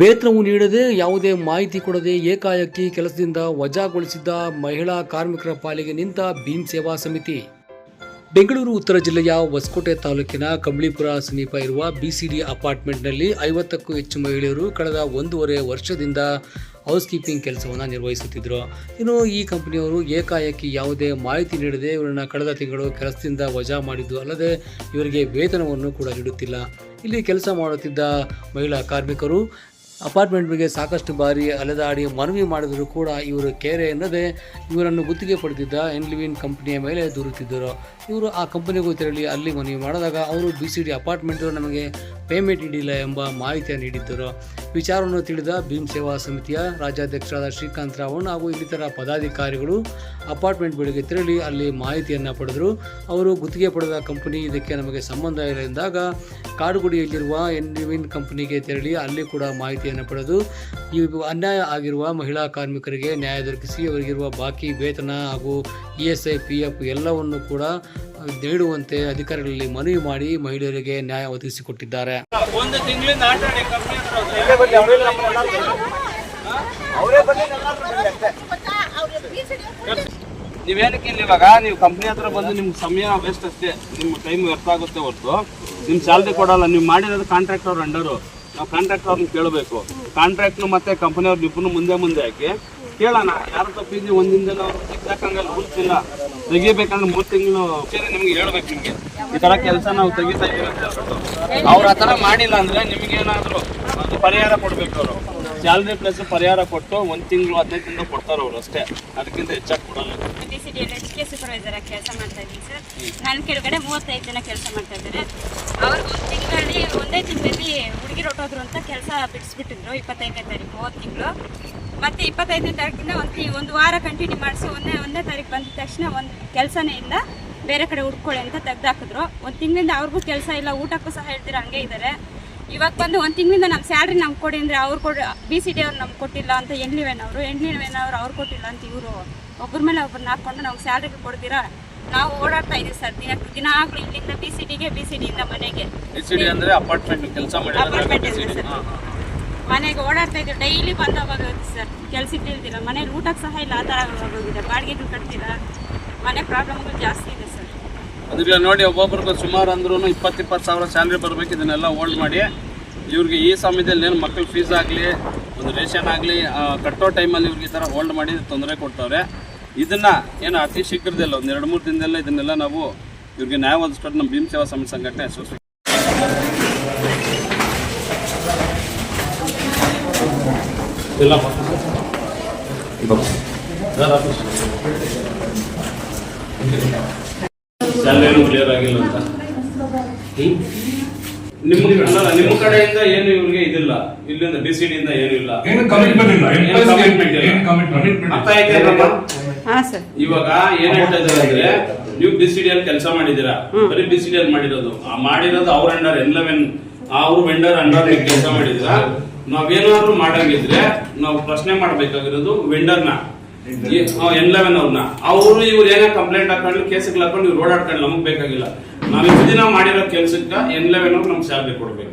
ವೇತನವು ನೀಡದೆ ಯಾವುದೇ ಮಾಹಿತಿ ಕೊಡದೆ ಏಕಾಏಕಿ ಕೆಲಸದಿಂದ ವಜಾಗೊಳಿಸಿದ್ದ ಮಹಿಳಾ ಕಾರ್ಮಿಕರ ಪಾಲಿಗೆ ನಿಂತ ಭೀಮ್ ಸೇವಾ ಸಮಿತಿ. ಬೆಂಗಳೂರು ಉತ್ತರ ಜಿಲ್ಲೆಯ ಹೊಸಕೋಟೆ ತಾಲೂಕಿನ ಕಂಬಳಿಪುರ ಸಮೀಪ ಇರುವ ಬಿಸಿಡಿ ಅಪಾರ್ಟ್ಮೆಂಟ್ನಲ್ಲಿ ಐವತ್ತಕ್ಕೂ ಹೆಚ್ಚು ಮಹಿಳೆಯರು ಕಳೆದ ಒಂದೂವರೆ ವರ್ಷದಿಂದ ಹೌಸ್ ಕೀಪಿಂಗ್ ಕೆಲಸವನ್ನು ನಿರ್ವಹಿಸುತ್ತಿದ್ದರು ಇನ್ನು ಈ ಕಂಪನಿಯವರು ಏಕಾಏಕಿ ಯಾವುದೇ ಮಾಹಿತಿ ನೀಡದೆ ಇವರನ್ನು ಕಳೆದ ತಿಂಗಳು ಕೆಲಸದಿಂದ ವಜಾ ಮಾಡಿದ್ದು ಅಲ್ಲದೆ ಇವರಿಗೆ ವೇತನವನ್ನು ಕೂಡ ನೀಡುತ್ತಿಲ್ಲ. ಇಲ್ಲಿ ಕೆಲಸ ಮಾಡುತ್ತಿದ್ದ ಮಹಿಳಾ ಕಾರ್ಮಿಕರು ಅಪಾರ್ಟ್ಮೆಂಟ್ ಬಗ್ಗೆ ಸಾಕಷ್ಟು ಬಾರಿ ಅಲೆದಾಡಿ ಮನವಿ ಮಾಡಿದರೂ ಕೂಡ ಇವರು ಕೆರೆ ಎನ್ನದೆ ಇವರನ್ನು ಗುತ್ತಿಗೆ ಪಡೆದಿದ್ದ ಎನ್ಲಿವಿನ್ ಕಂಪನಿಯ ಮೇಲೆ ದೂರುತ್ತಿದ್ದರು. ಇವರು ಆ ಕಂಪನಿಗೂ ತೆರಳಿ ಅಲ್ಲಿ ಮನವಿ ಮಾಡಿದಾಗ ಅವರು ಬಿ ಸಿ ಡಿ ಅಪಾರ್ಟ್ಮೆಂಟ್ ನಮಗೆ ಪೇಮೆಂಟ್ ನೀಡಿಲ್ಲ ಎಂಬ ಮಾಹಿತಿಯನ್ನು ನೀಡಿದ್ದರು. ವಿಚಾರವನ್ನು ತಿಳಿದ ಭೀಮ್ ಸೇವಾ ಸಮಿತಿಯ ರಾಜ್ಯಾಧ್ಯಕ್ಷರಾದ ಶ್ರೀಕಾಂತ್ ರಾವಣ್ ಹಾಗೂ ಇನ್ನಿತರ ಪದಾಧಿಕಾರಿಗಳು ಅಪಾರ್ಟ್ಮೆಂಟ್ ಬಳಿಗೆ ತೆರಳಿ ಅಲ್ಲಿ ಮಾಹಿತಿಯನ್ನು ಪಡೆದರು. ಅವರು ಗುತ್ತಿಗೆ ಪಡೆದ ಕಂಪನಿ ಇದಕ್ಕೆ ನಮಗೆ ಸಂಬಂಧ ಇಲ್ಲ ಎಂದಾಗ ಕಾಡುಗುಡಿಯಲ್ಲಿರುವ ಎನ್ವಿನ್ ಕಂಪನಿಗೆ ತೆರಳಿ ಅಲ್ಲಿ ಕೂಡ ಮಾಹಿತಿಯನ್ನು ಪಡೆದು, ಈ ಅನ್ಯಾಯ ಆಗಿರುವ ಮಹಿಳಾ ಕಾರ್ಮಿಕರಿಗೆ ನ್ಯಾಯ ದೊರಕಿಸಿ, ಅವರಿಗಿರುವ ಬಾಕಿ, ವೇತನ ಹಾಗೂ E S I, P F ಎಲ್ಲವನ್ನು ಕೂಡ ನೀಡುವಂತೆ ಅಧಿಕಾರಿಗಳಲ್ಲಿ ಮನವಿ ಮಾಡಿ ಮಹಿಳೆಯರಿಗೆ ನ್ಯಾಯ ಒದಗಿಸಿಕೊಟ್ಟಿದ್ದಾರೆ. ಒಂದು ನೀವೇನಕ್ಕೆ ಇಲ್ಲಿ ಇವಾಗ, ನೀವು ಕಂಪ್ನಿ ಹತ್ರ ಬಂದು ನಿಮ್ಗೆ ಸಮಯ ವೇಸ್ಟ್ ಅಷ್ಟೇ, ನಿಮ್ಮ ಟೈಮ್ ವ್ಯರ್ಥ ಆಗುತ್ತೆ ಹೊರತು. ನಿಮ್ಮ ಸ್ಯಾಲ್ರಿ ಕೊಡಲ್ಲ, ನೀವು ಮಾಡಿರೋದು ಕಾಂಟ್ರಾಕ್ಟ್ ಅವ್ರ ಅಂಡರು ನಾವು ಕಾಂಟ್ರಾಕ್ಟ್ ಅವ್ರನ್ನ ಕೇಳಬೇಕು. ಕಾಂಟ್ರಾಕ್ಟ್ನು ಮತ್ತೆ ಕಂಪನಿ ಅವ್ರ ಇಬ್ಬರು ಮುಂದೆ ಮುಂದೆ ಹಾಕಿ. ಕೇಳೋಣ ಯಾರು ತಪ್ಪಿದ್ದು ಒಂದಿಂದ ನಾವು ಇಲ್ಲ ತೆಗಿಬೇಕಂದ್ರೆ ಮೂರು ತಿಂಗಳು ನಿಮ್ಗೆ ಹೇಳ್ಬೇಕು ನಿಮ್ಗೆ. ಈ ತರ ಕೆಲಸ ನಾವು ತೆಗಿತಾ ಇದ್ದೀವಿ ಅಂತ ಅವ್ರ ಆ ಥರ ಮಾಡಿಲ್ಲ ಅಂದ್ರೆ ನಿಮ್ಗೆ ಏನಾದ್ರು ಅದು ಪರಿಹಾರ ಕೊಡ್ಬೇಕು ಅವರು. ಸ್ಯಾಲ್ರಿ ಪ್ಲಸ್ ಪರಿಹಾರ ಕೊಟ್ಟು ಒಂದು ತಿಂಗಳು, ಹದಿನೈದು ತಿಂಗಳು ಕೊಡ್ತಾರೆ ಅವರು ಅಷ್ಟೇ. ಅದಕ್ಕಿಂತ ಹೆಚ್ಚಾಗಿ ಕೊಡಲ್ಲ. D C D H K ಕೆಲಸ ಮಾಡ್ತಾ ಇದ್ದೀನಿ ಸರ್. ನನ್ನ ಕೆಳಗಡೆ ಮೂವತ್ತೈದು ಜನ ಕೆಲಸ ಮಾಡ್ತಾ ಇದ್ದಾರೆ. ಅವ್ರಿಗೆ ಒಂದು ತಿಂಗಳಲ್ಲಿ, ಒಂದೇ ತಿಂಗಳಲ್ಲಿ ಹುಡುಗಿ ಹೊಟ್ಟೋದ್ರು ಅಂತ ಕೆಲಸ ಬಿಡಿಸ್ಬಿಟ್ಟಿದ್ರು ಇಪ್ಪತ್ತೈದನೇ ತಾರೀಕು ಹೋದ ತಿಂಗಳು. ಮತ್ತೆ ಇಪ್ಪತ್ತೈದನೇ ತಾರೀಕಿಂದ ಒಂದು ಒಂದು ವಾರ ಕಂಟಿನ್ಯೂ ಮಾಡಿಸಿ ಒಂದನೇ ಒಂದನೇ ತಾರೀಕು ಬಂದ ತಕ್ಷಣ ಒಂದು ಕೆಲಸನೇ ಇಲ್ಲ. ಬೇರೆ ಕಡೆ ಹುಡ್ಕೊಳ್ಳಿ ಅಂತ ತೆಗ್ದಾಕಿದ್ರು. ಒಂದು ತಿಂಗಳಿಂದ ಅವ್ರಿಗೂ ಕೆಲಸ ಇಲ್ಲ, ಊಟಕ್ಕೂ ಸಹ ಹೇಳ್ತೀರ, ಹಂಗೆ ಇದ್ದಾರೆ ಇವಾಗ ಬಂದು ಒಂದು ತಿಂಗಳಿಂದ ನಮ್ಮ ಸ್ಯಾಲ್ರಿ ನಮ್ಗೆ ಕೊಡಿ ಅಂದರೆ ಅವ್ರು ಕೊಡಿ ಬಿ ಸಿ ಡಿ ಅವ್ರು ನಮ್ಗೆ ಕೊಟ್ಟಿಲ್ಲ ಅಂತ ಎಣ್ಣಿವೇನ್ ಅವರು ಎಣ್ಣಿವೇನ್ ಅವರು ಅವ್ರು ಕೊಟ್ಟಿಲ್ಲ ಅಂತ ಇವರು. ಒಬ್ಬರ ಮೇಲೆ ಒಬ್ಬರನ್ನ ಹಾಕ್ಕೊಂಡು ನಮ್ಗೆ ಸ್ಯಾಲ್ರಿ ಕೊಡ್ತೀರಾ? ನಾವು ಓಡಾಡ್ತಾ ಇದೀವಿ ಸರ್ ದಿನ ದಿನಾಗ್ಲೂ ಇಲ್ಲಿಂದ ಬಿ ಸಿ ಡಿಗೆ ಬಿ ಸಿ ಡಿಯಿಂದ ಮನೆಗೆ. ಅಂದ್ರೆ ಅಪಾರ್ಟ್ಮೆಂಟ್ ಕೆಲಸ ಇದೆ ಸರ್. ಮನೆಗೆ ಓಡಾಡ್ತಾ ಇದ್ದೀವಿ ಡೈಲಿ ಬಂದು ಹೋಗೋದು ಸರ್. ಕೆಲ್ಸಕ್ಕೆ ಇಲ್ದಿಲ್ಲ ಮನೇಲಿ ಊಟಕ್ಕೆ ಸಹ ಇಲ್ಲ ಆ ಥರ ಬಾಡಿಗೆ ಬಾಡಿಗೆಗಳು ಕಟ್ತೀರಾ? ಮನೆ ಪ್ರಾಬ್ಲಮ್ಗಳು ಜಾಸ್ತಿ ಇದೆ ಸರ್. ಅದಕ್ಕೆ ನೋಡಿ ಒಬ್ಬೊಬ್ರಿಗೆ ಸುಮಾರು ಅಂದ್ರೂ ಇಪ್ಪತ್ತು ಇಪ್ಪತ್ತು ಸಾವಿರ ಸ್ಯಾಲ್ರಿ ಬರಬೇಕು ಇದನ್ನೆಲ್ಲ ಹೋಲ್ಡ್ ಮಾಡಿ. ಇವ್ರಿಗೆ ಈ ಸಮಯದಲ್ಲಿ ಏನು ಮಕ್ಕಳು ಫೀಸ್ ಆಗಲಿ ಒಂದು ರೇಷನ್ ಆಗಲಿ ಕಟ್ಟೋ ಟೈಮಲ್ಲಿ ಇವ್ರಿಗೆ ಈ ಥರ ಹೋಲ್ಡ್ ಮಾಡಿ ತೊಂದರೆ ಕೊಡ್ತವ್ರೆ. ಇದನ್ನು ಏನು ಅತಿ ಶೀಘ್ರದಲ್ಲ ಒಂದು ಎರಡು ಮೂರು ದಿನದಲ್ಲೇ ಇದನ್ನೆಲ್ಲ ನಾವು ಇವ್ರಿಗೆ ನ್ಯಾಯ ಒದಗಿಸ್ಕೊಂಡು ನಮ್ಮ ಭೀಮ್ ಸೇವಾ ಸಮಿತಿ ಸಂಘಟನೆ ಸೂಚನೆ ಸ್ಯಾಲ್ರಿ ಕ್ಲಿಯರ್ ಆಗಿಲ್ಲ ಅಂತ. ನಿಮ್ಮ ಅಲ್ಲ ನಿಮ್ಮ ಕಡೆಯಿಂದ ಏನು ಇವ್ರಿಗೆ ಇದಿಲ್ಲ. ಇಲ್ಲಿಂದ ಡಿ ಸಿ ಡಿಯಿಂದ ಏನು ಇಲ್ಲ. ಏನು ಕಮಿಟ್ಮೆಂಟ್ ಇಲ್ಲ. ಏನು commitment? ಇಲ್ಲ. ಕಮಿಟ್ಮೆಂಟ್ ಅರ್ಥ ಆಯ್ತಾ? ಸರ್ ಇವಾಗ ಏನ್ ಹೇಳ್ತಾ ಇದ್ದಾರೆ ಅಂದ್ರೆ ನೀವು ಡಿ ಸಿ ಡಿ ಅಲ್ಲಿ ಕೆಲಸ ಮಾಡಿದೀರಾ ಬರೀ ಡಿ ಸಿ ಡಿ ಅಲ್ಲಿ ಮಾಡಿರೋದು. ಆ ಮಾಡಿರೋದು ಅವ್ರ ಅಂಡರ್ ಎನ್ಲೆವೆನ್ ಅವ್ರ ವೆಂಡರ್ ಅಂಡರ್ ಕೆಲಸ ಮಾಡಿದ್ರ ನಾವೇನಾದ್ರೂ ಮಾಡಂಗಿದ್ರೆ ನಾವು ಪ್ರಶ್ನೆ ಮಾಡ್ಬೇಕಾಗಿರೋದು ವೆಂಡರ್ನ ಎನ್ ಲೆವೆನ್ ಅವ್ರನ್ನ ಅವರು ಇವ್ರು ಏನೇ ಕಂಪ್ಲೇಂಟ್ ಹಾಕೊಂಡು ಕೇಸ್ಗಳು ಹಾಕೊಂಡು ಇವ್ರು ಓಡಾಡ್ಕೊಂಡು ನಮಗ್ ಬೇಕಾಗಿಲ್ಲ. ನಾವ್ ಇಷ್ಟು ದಿನ ಮಾಡಿರೋ ಕೆಲ್ಸಕ್ಕ ಎನ್ ಲೆವೆನ್ ಅವ್ರು ನಮ್ಗೆ ಸ್ಯಾಲ್ರಿ ಕೊಡ್ಬೇಕು.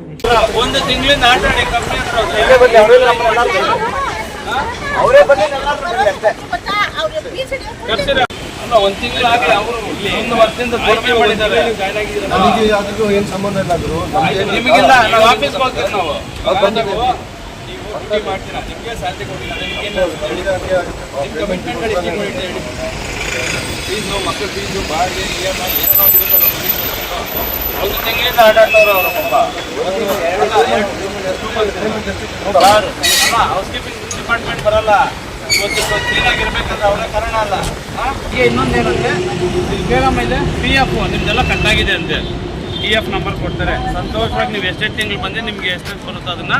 ಒಂದು ತಿಂಗಳಿಂದ ಆಟ ಆಡಿ ಕಂಪ್ನಿ ಅಲ್ಲ ಒಂದ್ ತಿಂಗಳಾಗಿ ಅವರು ಒಂದು ವರ್ಷದಿಂದ ಮಾಡಿದ್ದಾರೆ. ನನಗೆ ಅದಕ್ಕೂ ಏನು ಸಂಬಂಧ ಇಲ್ಲ ಗುರು. ನಿಮಗಿಲ್ಲ ನಾವು ಆಫೀಸ್ಗೆ ಹೋಗ್ತೀವಿ ನಾವು. ತಿಂಗಳಿಂದ ಅವರು ಡಿಪಾರ್ಟ್ಮೆಂಟ್ ಬರಲ್ಲ. ಕಾರಣ ಅಲ್ಲ. ಇನ್ನೊಂದೇನಂತೆ ಮೇಲೆ ಪಿ ಎಫ್ ನಿಮ್ದೆಲ್ಲ ಕಟ್ಟಾಗಿದೆ ಅಂತೆ. ಪಿ ಎಫ್ ನಂಬರ್ ಕೊಡ್ತಾರೆ. ಸಂತೋಷವಾಗಿ ನೀವು ಎಷ್ಟೇ ತಿಂಗಳು ಬಂದ್ರೆ ನಿಮಗೆ ಎಷ್ಟೆಷ್ಟು ಬರುತ್ತೋ ಅದನ್ನ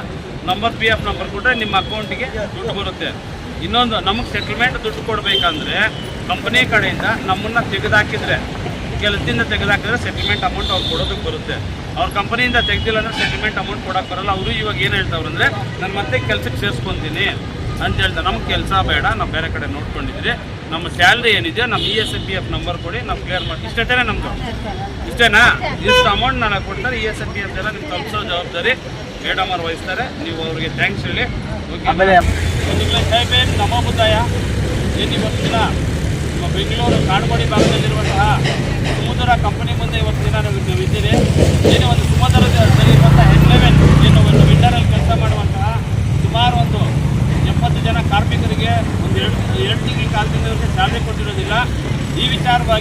ನಂಬರ್ ಪಿ ಎಫ್ ನಂಬರ್ ಕೊಟ್ಟರೆ ನಿಮ್ಮ ಅಕೌಂಟಿಗೆ ದುಡ್ಡು ಬರುತ್ತೆ. ಇನ್ನೊಂದು ನಮಗೆ ಸೆಟಲ್ಮೆಂಟ್ ದುಡ್ಡು ಕೊಡಬೇಕಂದ್ರೆ ಕಂಪನಿ ಕಡೆಯಿಂದ ನಮ್ಮನ್ನು ತೆಗೆದುಹಾಕಿದರೆ ಕೆಲಸದಿಂದ ತೆಗೆದಾಕಿದ್ರೆ ಸೆಟಲ್ಮೆಂಟ್ ಅಮೌಂಟ್ ಅವ್ರು ಕೊಡೋದಕ್ಕೆ ಬರುತ್ತೆ. ಅವ್ರ ಕಂಪನಿಯಿಂದ ತೆಗ್ದಿಲ್ಲ ಅಂದರೆ ಸೆಟಲ್ಮೆಂಟ್ ಅಮೌಂಟ್ ಕೊಡೋಕ್ಕೆ ಬರಲ್ಲ. ಅವರು ಇವಾಗ ಏನು ಹೇಳ್ತಾವ್ರು ಅಂದರೆ, ನಾನು ಮತ್ತೆ ಕೆಲಸಕ್ಕೆ ಸೇರಿಸ್ಕೊತೀನಿ ಅಂತ ಹೇಳ್ತಾರೆ. ನಮ್ಗೆ ಕೆಲಸ ಬೇಡ, ನಾವು ಬೇರೆ ಕಡೆ ನೋಡ್ಕೊಂಡಿದ್ರಿ ನಮ್ಮ ಸ್ಯಾಲ್ರಿ ಏನಿದೆ ನಮ್ಮ E S P F number ಕೊಡಿ, ನಾವು ಕ್ಲಿಯರ್ ಮಾಡಿ ಇಷ್ಟೇನೆ ನಮ್ಮದು ಇಷ್ಟೇನಾ? ಇಷ್ಟು ಅಮೌಂಟ್ ನನಗೆ ಕೊಡ್ತಾರೆ ಇ ಎಸ್ ಪಿ ಎಫ್ ಎಲ್ಲ ನಿಮ್ಗೆ ತಲುಪಿಸೋ ಜವಾಬ್ದಾರಿ. ಮೇಡಮ್ ಅವ್ರು ವಹಿಸ್ತಾರೆ. ನೀವು ಅವ್ರಿಗೆ ಥ್ಯಾಂಕ್ಸ್ ಹೇಳಿ. ಓಕೆ ಆಮೇಲೆ ಒಂದು ಏನು ಭೀಮ್ ನಮೋ ಬುದ್ಧಾಯ ಏನು ಇವತ್ತಿನ ನಮ್ಮ ಬೆಂಗಳೂರು ಕಾಡುಗೋಡಿ ಭಾಗದಲ್ಲಿರುವಂತಹ ಸಮುದ್ರ ಕಂಪನಿ ಮುಂದೆ ಇವತ್ತು ದಿನ ನಾವು ಇದು ಇದ್ದೀರಿ. ಏನೇ ಒಂದು ಸುಮಧುರದಲ್ಲಿರುವಂತಹ ಹೆಡ್ಲೆವೆನ್ ಏನು ಒಂದು ವಿಂಡರಲ್ಲಿ ಕೆಲಸ ಮಾಡುವಂತಹ ಸುಮಾರು ಒಂದು ಎಪ್ಪತ್ತು ಜನ ಕಾರ್ಮಿಕರಿಗೆ ಒಂದು ಎರಡು ಎರಡು ತಿಂಗಳ ಕಾಲದಿಂದ ಇವರಿಗೆ ಸ್ಯಾಲ್ರಿ ಕೊಟ್ಟಿರೋದಿಲ್ಲ ಈ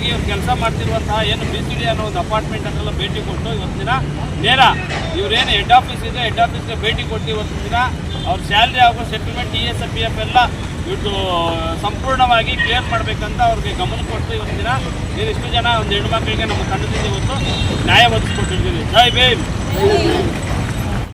ವಿಚಾರವಾಗಿ ಇವ್ರು ಕೆಲಸ ಮಾಡ್ತಿರುವಂತಹ ಏನು ಬಿ ಸಿ ಡಿ ಅನ್ನೋ ಒಂದು ಅಪಾರ್ಟ್ಮೆಂಟ್ ಅನ್ನೆಲ್ಲ ಭೇಟಿ ಕೊಟ್ಟು ಇವತ್ತು ದಿನ ನೇರ ಇವರೇನು ಹೆಡ್ ಆಫೀಸ್ ಇದೆ ಹೆಡ್ ಆಫೀಸ್ಗೆ ಭೇಟಿ ಕೊಟ್ಟು ಇವತ್ತು ದಿನ ಅವ್ರ ಸ್ಯಾಲ್ರಿ ಹಾಗೂ settlement E S P F ಎಲ್ಲ ಇವತ್ತು ಸಂಪೂರ್ಣವಾಗಿ ಕ್ಲಿಯರ್ ಮಾಡಬೇಕಂತ ಅವ್ರಿಗೆ ಗಮನ ಕೊಟ್ಟು ಇವತ್ತು ದಿನ ಇಷ್ಟು ಜನ ಒಂದು ಹೆಣ್ಮಕ್ಳಿಗೆ ನಮ್ಮ ತಂಡದಿಂದ ಇವತ್ತು ನ್ಯಾಯ ಒದಗಿಸ್ಕೊಟ್ಟಿದ್ದೀನಿ ಜೈ ಭೀಮ್!